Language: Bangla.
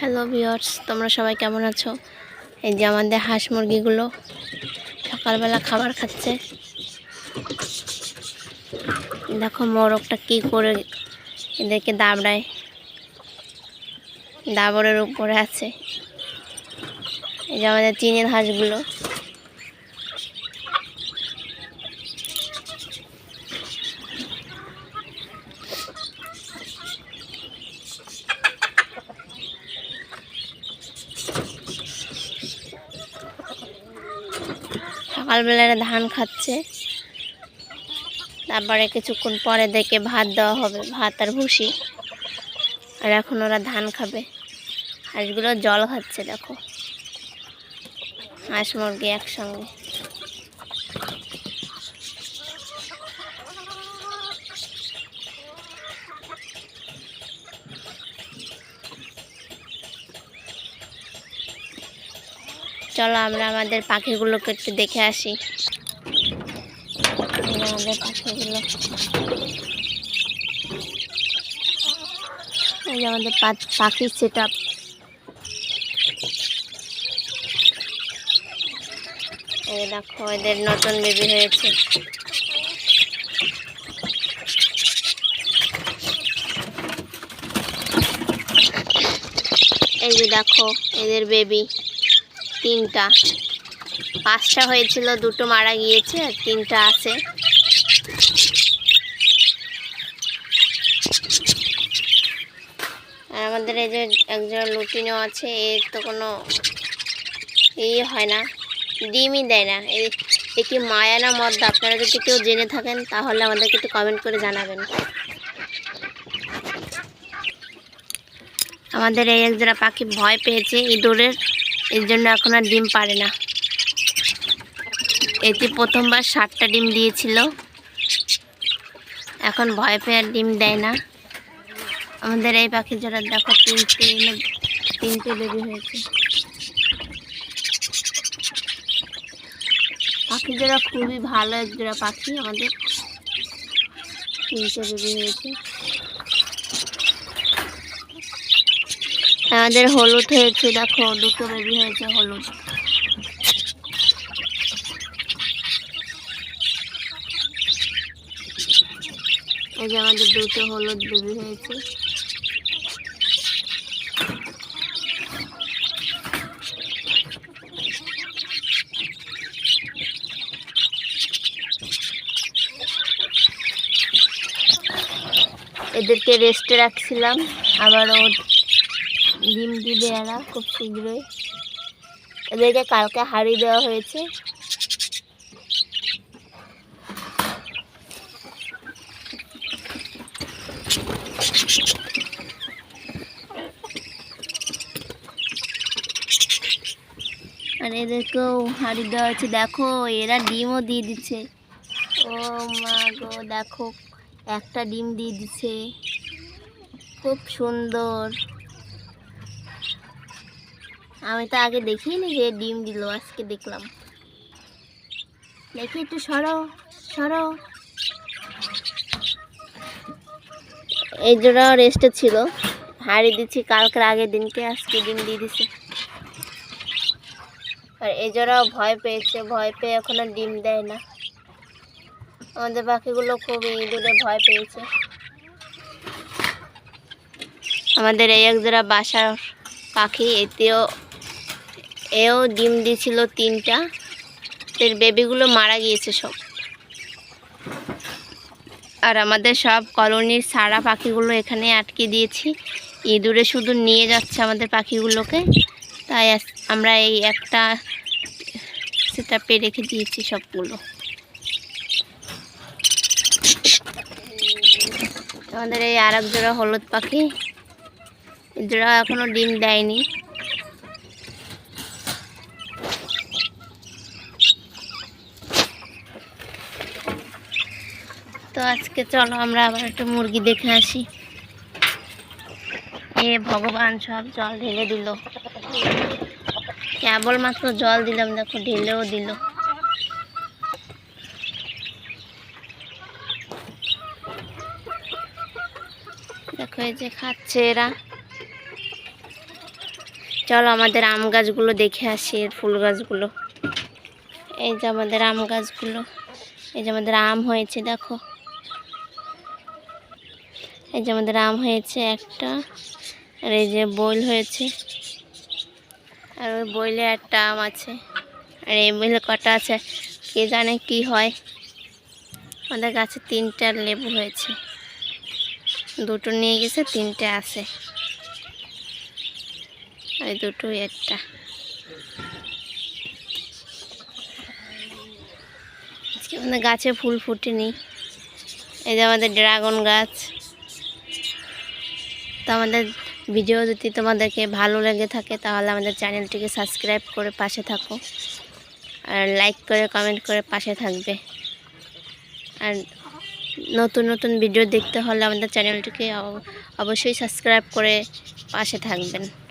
হ্যালো ভিওর্স তোমরা সবাই কেমন আছো? এই যে আমাদের হাঁস মুরগিগুলো সকালবেলা খাবার খাচ্ছে। দেখো মোরগটা কি করে এদেরকে দাবড়ায়। দাবরের উপরে আছে। এই যে আমাদের চীনের হাঁসগুলো। সকালবেলায় ধান খাচ্ছে। তারপরে কিছুক্ষণ পরে দেখে ভাত দেওয়া হবে, ভাত আর ভুসি। আর এখন ওরা ধান খাবে। হাঁসগুলো জল খাচ্ছে, দেখো। হাঁস মুরগি একসঙ্গে। চলো আমরা আমাদের পাখিগুলোকে একটু দেখে আসি। আমাদের পাখিগুলো। এই আমাদের পাখির সেট আপ এই দেখো, এদের নতুন বেবি হয়েছে। এই যে দেখো, এদের বেবি তিনটা। পাঁচটা হয়েছিল, দুটো মারা গিয়েছে, আর তিনটা আছে। আর আমাদের এই যে একজন লুটিনও আছে, এর তো কোনো ইয়ে হয় না, ডিমই দেয় না। এ কি মায়া না মদ্দা আপনারা যদি কেউ জেনে থাকেন, তাহলে আমাদেরকে একটু কমেন্ট করে জানাবেন। আমাদের এই একজোড়া পাখি ভয় পেয়েছে ইঁদুরের। এর জন্য এখন আর ডিম পারে না। এটি প্রথমবার ষাটটা ডিম দিয়েছিল। এখন ভয় পেয়ে আর ডিম দেয় না। আমাদের এই পাখি জোড়া দেখো তিনটে তিনটে বেবি হয়েছে। পাখি জোড়া খুবই ভালো এক জোড়া পাখি আমাদের। তিনটে বেবি হয়েছে। আমাদের হলুদ হয়েছে, দেখো, দুটো বেবি হয়েছে হলুদ। এই যে আমাদের দুটো হলুদ বেবি হয়েছে। এদেরকে রেস্টে রাখছিলাম, আবার ও ডিম দিবে এরা খুব শীঘ্রই। এদেরকে কালকে হাড়ি দেওয়া হয়েছে। আর এদেরকেও হাড়ি দেওয়া হয়েছে। দেখো, এরা ডিমও দিয়ে দিচ্ছে। ও মা গো, দেখো, একটা ডিম দিয়ে দিচ্ছে। খুব সুন্দর। আমি তো আগে দেখিনি যে ডিম দিল, আজকে দেখলাম। দেখি একটু সরো সরো। এই জোড়াও রেস্টে ছিল। হারিয়ে দিচ্ছি কালকের আগের দিনকে, আজকে ডিম দিয়ে দিছে। আর এই জোড়াও ভয় পেয়েছে, ভয় পেয়ে এখন ডিম দেয় না। আমাদের পাখিগুলো খুব ইঁদুরে ভয় পেয়েছে। আমাদের এই এক জোড়া বাসার পাখি, এতেও এও ডিম দিয়েছিল তিনটা। এর বেবিগুলো মারা গিয়েছে সব। আর আমাদের সব কলোনির সারা পাখিগুলো এখানে আটকে দিয়েছি। ইঁদুরে শুধু নিয়ে যাচ্ছে আমাদের পাখিগুলোকে। তাই আমরা এই একটা সেটা পে রেখে দিয়েছি সবগুলো। আমাদের এই আর এক জোড়া হলুদ পাখি। জোড়া এখনও ডিম দেয়নি। তো আজকে চলো আমরা আবার একটা মুরগি দেখে আসি। এ ভগবান, সব জল ঢেলে দিল। কেবলমাত্র জল দিলাম, দেখো ঢেলেও দিল। দেখো এই যে খাচ্ছে এরা। চলো আমাদের আম গাছগুলো দেখে আসি, এর ফুল গাছগুলো। এই যে আমাদের আম গাছগুলো, এই যে আমাদের আম হয়েছে, দেখো। এই যে আমাদের আম হয়েছে একটা, আর এই যে বইল হয়েছে, আর ওই বইলে একটা আম আছে, আর এই বইলে কটা আছে, কে জানে কি হয়। আমাদের গাছে তিনটা লেবু হয়েছে, দুটো নিয়ে গেছে, তিনটে আছে, আর দুটোই একটা। আজকে আমাদের গাছে ফুল ফুটেনি, এই যে আমাদের ড্রাগন গাছ। তো আমাদের ভিডিও যদি তোমাদেরকে ভালো লেগে থাকে, তাহলে আমাদের চ্যানেলটিকে সাবস্ক্রাইব করে পাশে থাকো। আর লাইক করে কমেন্ট করে পাশে থাকবে। আর নতুন নতুন ভিডিও দেখতে হলে আমাদের চ্যানেলটিকে অব- অবশ্যই সাবস্ক্রাইব করে পাশে থাকবেন।